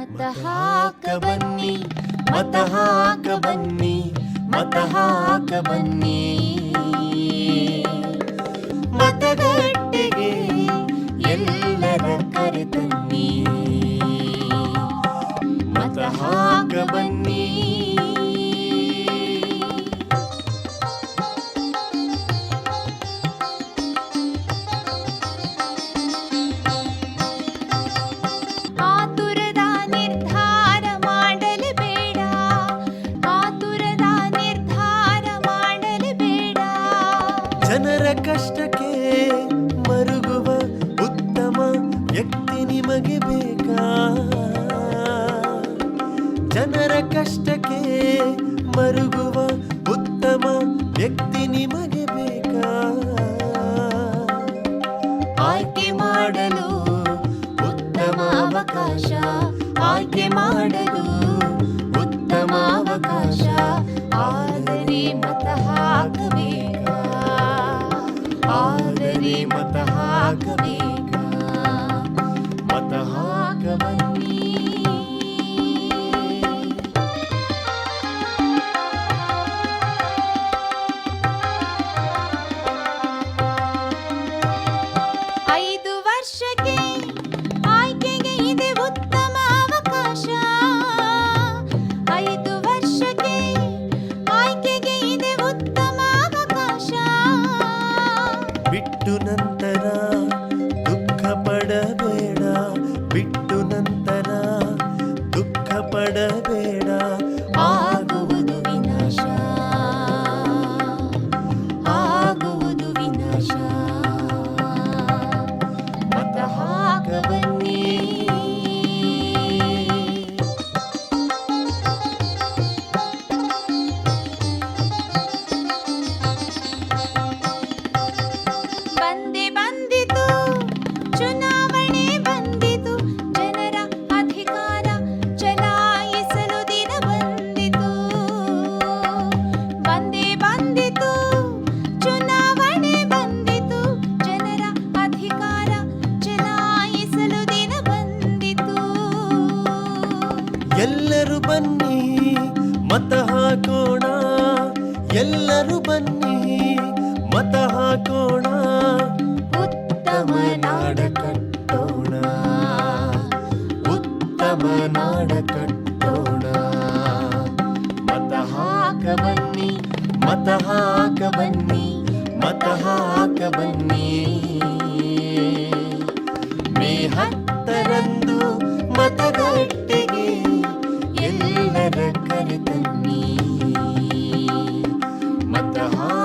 ಹಾಕ ಬನ್ನಿ ಮತ ಹಾಕ ಬನ್ನಿ ಮತ ಹಾಕ ಬನ್ನಿ. ಮತಗಟ್ಟೆಗೆ ಜನರ ಕಷ್ಟಕ್ಕೆ ಮರುಗುವ ಉತ್ತಮ ವ್ಯಕ್ತಿ ನಿಮಗೆ ಬೇಕಾ? ಆಯ್ಕೆ ಮಾಡಲು ಉತ್ತಮ ಅವಕಾಶ, ಆಯ್ಕೆ ಮಾಡಲು ಉತ್ತಮ ಅವಕಾಶ ಆದರೆ ಮತ ಹಾಕಬೇಕಾ? ಆದರೆ ಮತ ಹಾಕಬೇಕಾ. ಬಿಟ್ಟು ನಂತರ ದುಃಖ ಪಡಬೇಡ ಬಿಟ್ಟು ನಂತರ ದುಃಖ ಪಡಬೇಡ ಆಗುವುದು ಮತ ಹಾಕೋಣ. ಎಲ್ಲರೂ ಬನ್ನಿ, ಮತ ಹಾಕೋಣ. ಉತ್ತಮ ನಾಡ ಕಟ್ಟೋಣ. ಉತ್ತಮ ನಾಡ ಕಟ್ಟೋಣ. ಮತ ಹಾಕ ಬನ್ನಿ, ಮತ ಹಾಕ ಬನ್ನಿ, ಮತ ಹಾಕ ಬನ್ನಿ. ಮೇ ಹತ್ತರಂದು at the heart.